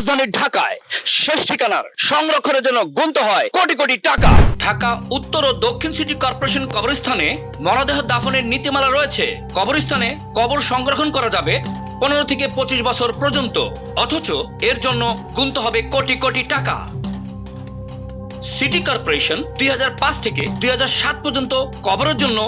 রাজধানী ঢাকায় শেষ ঠিকানার সংরক্ষণের জন্য গুনতে হয় কোটি কোটি টাকা। ঢাকা, উত্তর ও দক্ষিণ সিটি কর্পোরেশন কবরস্থানে মরদেহ দাফনের নীতিমালা রয়েছে। কবরস্থানে কবর সংরক্ষণ করা যাবে পনেরো থেকে পঁচিশ বছর পর্যন্ত। অথচ এর জন্য গুনতে হবে কোটি কোটি টাকা। সিটি কর্পোরেশন দুই হাজার পাঁচ থেকে দুই হাজার সাত পর্যন্ত কবরের জন্য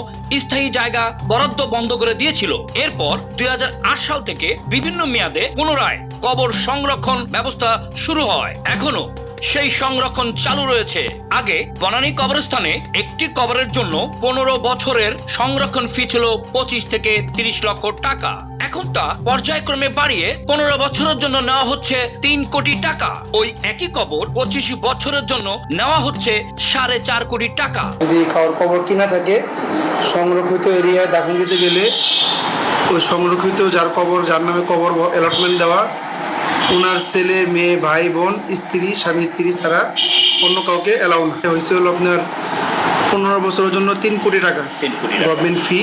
স্থায়ী জায়গা বরাদ্দ বন্ধ করে দিয়েছিল। এরপর দুই হাজার আট সাল থেকে বিভিন্ন মেয়াদে পুনরায় কবর সংরক্ষণ ব্যবস্থা শুরু হয় এখনও। সেই সংরক্ষণ চালু রয়েছে। আগে বনানী কবরস্থানে একটি কবরের জন্য পনেরো বছরের সংরক্ষণ ফি ছিল পঁচিশ থেকে তিরিশ লক্ষ টাকা। এখন তা পর্যায়ক্রমে বাড়িয়ে পনেরো বছরের জন্য নেওয়া হচ্ছে তিন কোটি টাকা। ওই একই কবর পঁচিশ বছরের জন্য নেওয়া হচ্ছে সাড়ে চার কোটি টাকা। যদি কবর কিনা থাকে, সংরক্ষিত এরিয়ায় দাফন দিতে গেলে ওই সংরক্ষিত যার কবর, যার নামে কবর অ্যালটমেন্ট দেওয়া ওনার ছেলে মেয়ে ভাই বোন স্ত্রী স্বামী স্ত্রী ছাড়া অন্য কাউকে অ্যালাউ না। হয়েছে হলো আপনার পনেরো বছরের জন্য তিন কোটি টাকা। তিন কোটি টাকা। গভর্নমেন্ট ফি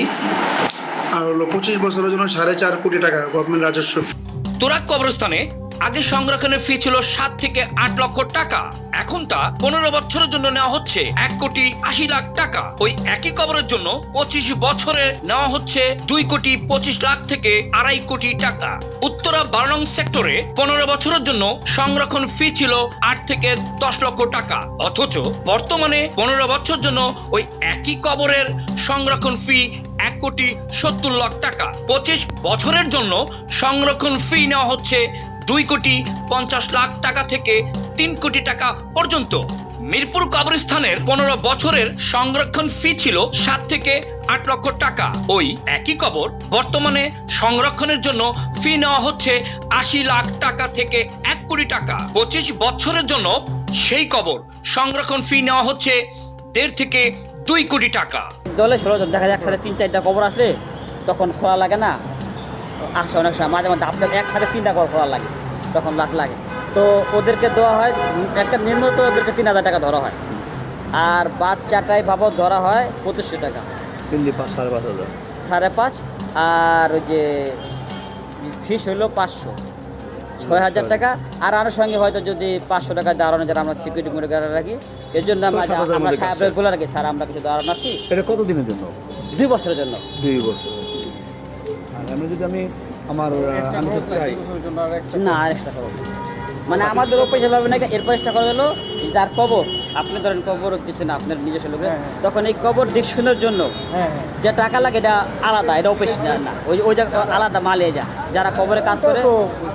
আর হলো পঁচিশ বছরের জন্য সাড়ে চার কোটি টাকা গভর্নমেন্ট রাজস্ব ফি তোরা কবরস্থানে আগে সংরক্ষণের ফি ছিল সাত থেকে আট লক্ষ টাকা। এখন তা পনেরো বছরের জন্য নেওয়া হচ্ছে। এক কোটি আশি লাখ টাকা। ওই একই কবরের জন্য পঁচিশ বছরে নেওয়া হচ্ছে দুই কোটি পঁচিশ লাখ থেকে আড়াই কোটি টাকা। উত্তরা বারনং সেক্টরে পনেরো বছরের জন্য সংরক্ষণ ফি ছিল আট থেকে দশ লক্ষ টাকা। অথচ বর্তমানে পনেরো বছর জন্য ওই একই কবরের সংরক্ষণ ফি এক কোটি সত্তর লাখ টাকা। পঁচিশ বছরের জন্য সংরক্ষণ ফি নেওয়া হচ্ছে দুই কোটি পঞ্চাশ লাখ টাকা থেকে তিন কোটি টাকা পর্যন্ত। মিরপুর কবরস্থানের পনেরো বছরের সংরক্ষণ ফি ছিল সাত থেকে আট লক্ষ টাকা। ওই একই কবর বর্তমানে সংরক্ষণের জন্য ফি নেওয়া হচ্ছে আশি লাখ টাকা থেকে এক কোটি টাকা। পঁচিশ বছরের জন্য সেই কবর সংরক্ষণ ফি নেওয়া হচ্ছে দেড় থেকে দুই কোটি টাকা। দলে ষোলো জন দেখা যায় একসাথে তিন চারটা কবর আসলে তখন খোলা লাগে না। আসে অনেক সময় মাঝে মাঝে আপনার একসাথে তিনটা কবর খোলা লাগে তখন লাখ লাগে। তো ওদেরকে দেওয়া হয় একটা নিম্নত ওদেরকে তিন হাজার টাকা ধরা হয়। আর বাচ্চাটাই ভাবো ধরা হয় পঁচিশশো টাকা। দিল্লি পাঁচ সাড়ে পাঁচ হাজার। সাড়ে পাঁচ আর ওই যে ফিস হইল পাঁচশো। ছয় হাজার টাকা। আর আরও সঙ্গে হয়তো যদি পাঁচশো টাকা দাঁড়ানো যারা আমরা সিকিউরিটি মনে করে রাখি এর জন্য আমরা সাহেবরা কাজ। বলে রাখি স্যার আমরা কিছু দাঁড়ানো আছি এটা কত দিনের জন্য? দুই বছরের জন্য। দুই বছর আর আমি যদি আমি আমার আহ, আমি তো চাই? না আর এক্সট্রা মানে আমাদেরও পয়সা পাবে না এরপর এক্সট্রা করে দিলো যার কবর আপনি ধরেন কবর কিছু না আপনার নিজস্ব লোকের তখন এই কবর ডিকশনের জন্য যে টাকা লাগে এটা আলাদা এটা অফিস না না ওই ওই আলাদা মালে যা যারা কবরে কাজ করে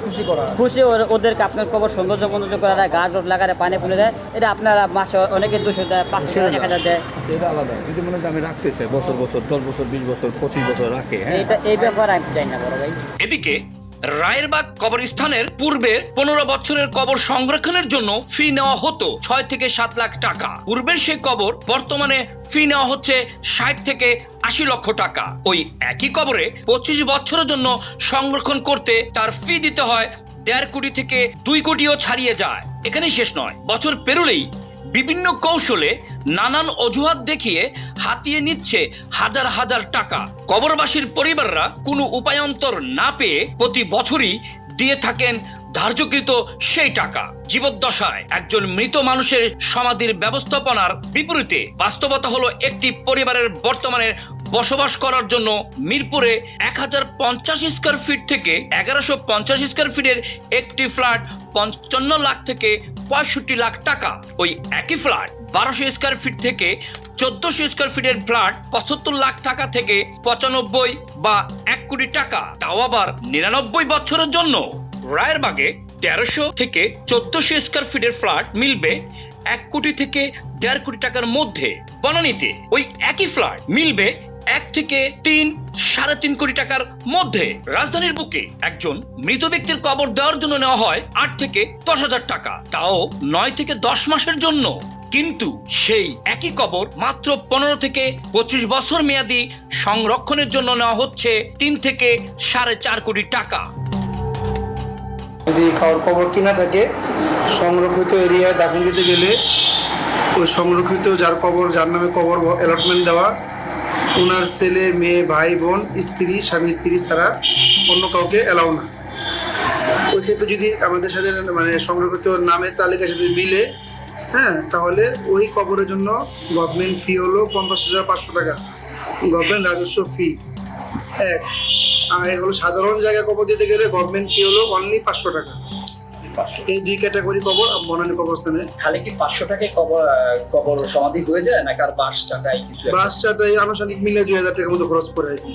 খুশি করা। খুশি ওদেরকে আপনার কবর সৌন্দর্য বন্ধ করা দেয় গাছ রোড লাগায় পানি ফুলে দেয়। এটা আপনারা মাসে অনেকে দুশো দেয় পাঁচশো দেয় এক হাজার দেয়। সেটা আলাদা। যদি মনে হয় আমি রাখতে চাই বছর বছর দশ বছর বিশ বছর পঁচিশ বছর রাখে হ্যাঁ? এটা এই ব্যাপার আমি চাই না বড় ভাই। এদিকে রায়েরবাগ কবরস্থানের পূর্বে পনেরো বছরের কবর সংরক্ষণের জন্য ফি নেওয়া হতো ছয় থেকে সাত লাখ টাকা। পূর্বের সেই কবর বর্তমানে ফি নেওয়া হচ্ছে ষাট থেকে আশি লক্ষ টাকা। ওই একই কবরে পঁচিশ বছরের জন্য সংরক্ষণ করতে তার ফি দিতে হয় দেড় কোটি থেকে দুই কোটিও ছাড়িয়ে যায়। এখানেই শেষ নয়। বছর পেরোলেই বিভিন্ন কৌশলে নানান অজুহাত দেখিয়ে হাতিয়ে নিচ্ছে হাজার হাজার টাকা। কবরবাসীর পরিবাররা কোনো উপায়ন্তর না পেয়ে প্রতি বছরই দিয়ে থাকেন ধার্যকৃত সেই টাকা। জীবদ্দশায় একজন মৃত মানুষের সমাধির ব্যবস্থাপনার বিপরীতে বাস্তবতা হলো একটি পরিবারের বর্তমানে বসবাস করার জন্য মিরপুরে এক হাজার পঞ্চাশ স্কোয়ার ফিট থেকে এগারোশো পঞ্চাশ স্কোয়ার ফিটের একটি ফ্ল্যাট পঞ্চান্ন লাখ থেকে পঁয়ষট্টি লাখ টাকা। ওই একই ফ্ল্যাট বারোশো স্কোয়ার ফিট থেকে চোদ্দশো স্কোয়ার ফিটের ফ্ল্যাট পঁচাত্তর লাখ টাকা থেকে পঁচানব্বই বা এক কোটি টাকা। তাও আবার নিরানব্বই বছরের জন্য। রায়েরবাগে তেরোশো থেকে চোদ্দশো স্কোয়ার ফিটের ফ্ল্যাট মিলবে এক কোটি থেকে দেড় কোটি টাকার মধ্যে বনানীতে। ওই একই ফ্ল্যাট মিলবে এক থেকে তিন, সাড়ে তিন কোটি টাকার মধ্যে রাজধানীর বুকে একজন মৃত ব্যক্তির কবর দেওয়ার জন্য নেওয়া হয় আট থেকে দশ হাজার টাকা। তাও নয় থেকে দশ মাসের জন্য। কিন্তু সেই একই কবর মাত্র পনেরো থেকে পঁচিশ বছর মেয়াদি সংরক্ষণের জন্য নেওয়া হচ্ছে তিন থেকে সাড়ে চার কোটি টাকা। যদি খাওয়ার কবর কিনা থাকে, সংরক্ষিত এরিয়ায় দাফন দিতে গেলে ওই সংরক্ষিত যার কবর, যার নামে কবর অ্যালটমেন্ট দেওয়া ওনার ছেলে, মেয়ে, ভাই, বোন, স্ত্রী, স্বামী, স্ত্রী ছাড়া অন্য কাউকে অ্যালাউ না। ওই ক্ষেত্রে যদি আমাদের সাথে মানে সংরক্ষিত নামের তালিকার সাথে মিলে হ্যাঁ তাহলে ওই কবরের জন্য গভর্নমেন্ট ফি হলো পঞ্চাশ হাজার পাঁচশো টাকা। গভর্নমেন্ট রাজস্ব ফি এক। আর হলো সাধারণ জায়গায় কবর দিতে গেলে গভর্নমেন্ট ফি হলো অনলি পাঁচশো টাকা। এই দুই ক্যাটাগরি কবর বনানী কবরস্থানে। খালি কি পাঁচশো টাকায় কবর কবর সমাধি হয়ে যায় নাকি আর বাস টাকায় কিছু? বাস চাটাই আনুষ্ঠানিক মিলে দুই হাজার টাকার মতো খরচ পড়ে আর কি।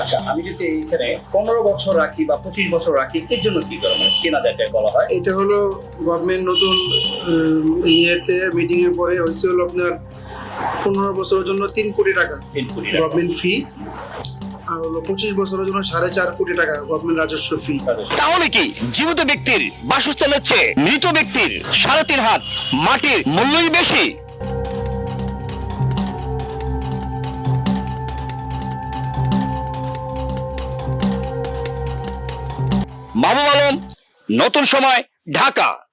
আচ্ছা আমি যদি এইখানে পনেরো বছর রাখি বা পঁচিশ বছর রাখি এর জন্য কি করে মানে কেনা যায় বলা হয়? এটা হলো গভর্নমেন্ট নতুন ইয়েতে মিটিং এর পরে হয়েছে হলো আপনার পনেরো বছরের জন্য তিন কোটি টাকা। গভর্নমেন্ট ফি পঁচিশ বছরের জন্য সাড়ে চার কোটি টাকা গভর্নমেন্ট রাজস্ব ফি তাহলে কি জীবিত ব্যক্তির বাসস্থানের চেয়ে মৃত ব্যক্তির সাড়ে তিন হাত, মাটির মূল্যই বেশি? মাহবুব আলম নতুন সময়, ঢাকা।